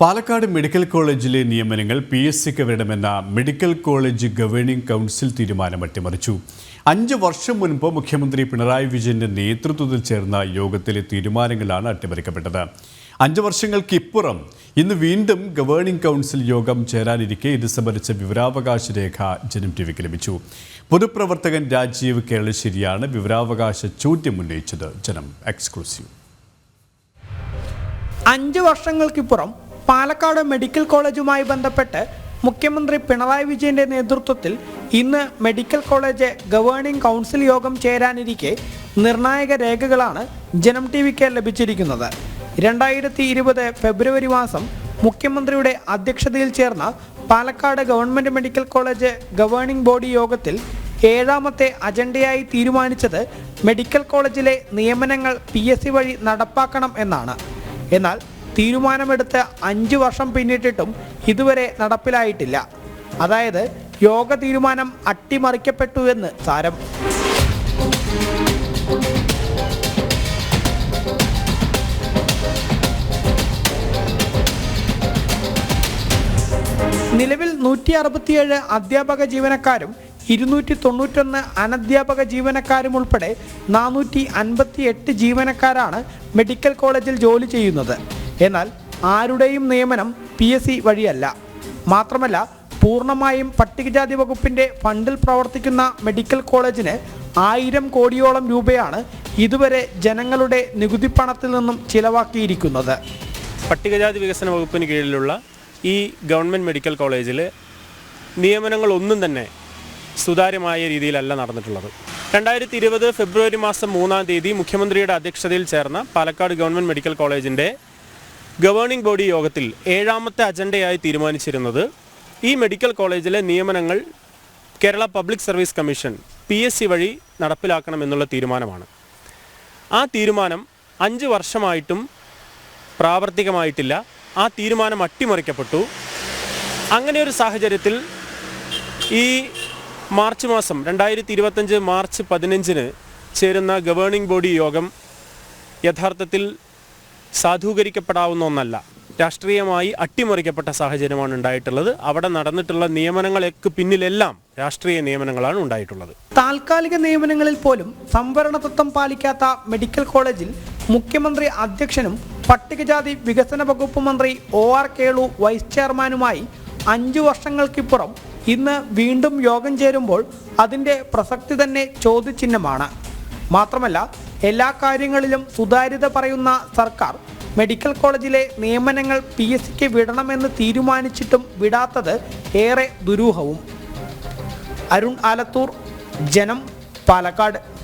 Palakkad medical കോളേജിലെ നിയമനങ്ങൾ P S സിക്ക് വരണമെന്ന മെഡിക്കൽ കോളേജ് ഗവേണിംഗ് കൗൺസിൽ തീരുമാനം അട്ടിമറിച്ചു. അഞ്ച് വർഷം മുൻപ് മുഖ്യമന്ത്രി പിണറായി വിജയന്റെ നേതൃത്വത്തിൽ ചേർന്ന യോഗത്തിലെ തീരുമാനങ്ങളാണ് അട്ടിമറിക്കപ്പെട്ടത്. അഞ്ച് വർഷങ്ങൾക്കിപ്പുറം ഇന്ന് വീണ്ടും ഗവേണിംഗ് കൗൺസിൽ യോഗം ചേരാനിരിക്കെ ഇത് സംബന്ധിച്ച വിവരാവകാശ രേഖ ജനം ടി വിക്ക് ലഭിച്ചു. പൊതുപ്രവർത്തകൻ രാജീവ് കേളശ്ശേരിയാണ് വിവരാവകാശ ചോദ്യം ഉന്നയിച്ചത്. ജനം എക്സ്ക്ലൂസീവ്. അഞ്ച് വർഷങ്ങൾക്കിപ്പുറം പാലക്കാട് മെഡിക്കൽ കോളേജുമായി ബന്ധപ്പെട്ട് മുഖ്യമന്ത്രി പിണറായി വിജയന്റെ നേതൃത്വത്തിൽ ഇന്ന് മെഡിക്കൽ കോളേജ് ഗവേണിംഗ് കൗൺസിൽ യോഗം ചേരാനിരിക്കെ നിർണായക രേഖകളാണ് ജനം ടി വിക്ക് ലഭിച്ചിരിക്കുന്നത്. രണ്ടായിരത്തി ഇരുപത് ഫെബ്രുവരി മാസം മുഖ്യമന്ത്രിയുടെ അധ്യക്ഷതയിൽ ചേർന്ന Palakkad government medical college governing body യോഗത്തിൽ ഏഴാമത്തെ അജണ്ടയായി തീരുമാനിച്ചത് മെഡിക്കൽ കോളേജിലെ നിയമനങ്ങൾ പി വഴി നടപ്പാക്കണം എന്നാണ്. എന്നാൽ തീരുമാനമെടുത്ത് അഞ്ച് വർഷം പിന്നിട്ടിട്ടും ഇതുവരെ നടപ്പിലായിട്ടില്ല. അതായത് യോഗ തീരുമാനം അട്ടിമറിക്കപ്പെട്ടു എന്ന് സാരം. നിലവിൽ നൂറ്റി അറുപത്തിയേഴ് അധ്യാപക ജീവനക്കാരും ഇരുന്നൂറ്റി തൊണ്ണൂറ്റൊന്ന് അനധ്യാപക ജീവനക്കാരും ഉൾപ്പെടെ നാനൂറ്റി അൻപത്തി എട്ട് ജീവനക്കാരാണ് മെഡിക്കൽ കോളേജിൽ ജോലി ചെയ്യുന്നത്. എന്നാൽ ആരുടെയും നിയമനം പി എസ് സി വഴിയല്ല. മാത്രമല്ല പൂർണമായും പട്ടികജാതി വകുപ്പിന്റെ ഫണ്ടിൽ പ്രവർത്തിക്കുന്ന മെഡിക്കൽ കോളേജിന് ആയിരം കോടിയോളം രൂപയാണ് ഇതുവരെ ജനങ്ങളുടെ നികുതി പണത്തിൽ നിന്നും ചിലവാക്കിയിരിക്കുന്നത്. പട്ടികജാതി വികസന വകുപ്പിന് കീഴിലുള്ള ഈ ഗവൺമെന്റ് മെഡിക്കൽ കോളേജിൽ നിയമനങ്ങളൊന്നും തന്നെ സുതാര്യമായ രീതിയിലല്ല നടന്നിട്ടുള്ളത്. രണ്ടായിരത്തി ഇരുപത് ഫെബ്രുവരി മാസം മൂന്നാം തീയതി മുഖ്യമന്ത്രിയുടെ അധ്യക്ഷതയിൽ ചേർന്ന പാലക്കാട് ഗവൺമെന്റ് മെഡിക്കൽ കോളേജിന്റെ ഗവേണിംഗ് ബോഡി യോഗത്തിൽ ഏഴാമത്തെ അജണ്ടയായി തീരുമാനിച്ചിരുന്നത് ഈ മെഡിക്കൽ കോളേജിലെ നിയമനങ്ങൾ Kerala public service commission P S C വഴി നടപ്പിലാക്കണമെന്നുള്ള തീരുമാനമാണ്. ആ തീരുമാനം അഞ്ച് വർഷമായിട്ടും പ്രാവർത്തികമായിട്ടില്ല. ആ തീരുമാനം അട്ടിമറിക്കപ്പെട്ടു. അങ്ങനെ ഒരു സാഹചര്യത്തിൽ ഈ മാർച്ച് മാസം രണ്ടായിരത്തി ഇരുപത്തഞ്ച് മാർച്ച് പതിനഞ്ചിന് ചേരുന്ന ഗവേണിംഗ് ബോഡി യോഗം യഥാർത്ഥത്തിൽ സാധൂകരിക്കപ്പെടാവുന്ന ഒന്നല്ല. രാഷ്ട്രീയമായി അട്ടിമറിക്കപ്പെട്ട സാഹചര്യമാണ് ഉണ്ടായിട്ടുള്ളത്. അവിടെ നടന്നിട്ടുള്ള നിയമനങ്ങൾക്ക് പിന്നിലെല്ലാം രാഷ്ട്രീയ നിയമനങ്ങളാണ് ഉണ്ടായിട്ടുള്ളത്. താൽക്കാലിക നിയമനങ്ങളിൽ പോലും സംവരണ തത്വം പാലിക്കാത്ത മെഡിക്കൽ കോളേജിൽ മുഖ്യമന്ത്രി അധ്യക്ഷനും പട്ടികജാതി വികസന വകുപ്പ് മന്ത്രി ഒ ആർ കേളു വൈസ് ചെയർമാനുമായി അഞ്ചു വർഷങ്ങൾക്കിപ്പുറം ഇന്ന് വീണ്ടും യോഗം ചേരുമ്പോൾ അതിന്റെ പ്രസക്തി തന്നെ ചോദ്യചിഹ്നമാണ്. മാത്രമല്ല എല്ലാ കാര്യങ്ങളിലും സുതാര്യത പറയുന്ന സർക്കാർ. മെഡിക്കൽ കോളേജിലെ നിയമനങ്ങൾ പി എസ് സിക്ക് വിടണമെന്ന് തീരുമാനിച്ചിട്ടും വിടാത്തത് ഏറെ ദുരൂഹവും. അരുൺ ആലത്തൂർ ജനം പാലക്കാട്.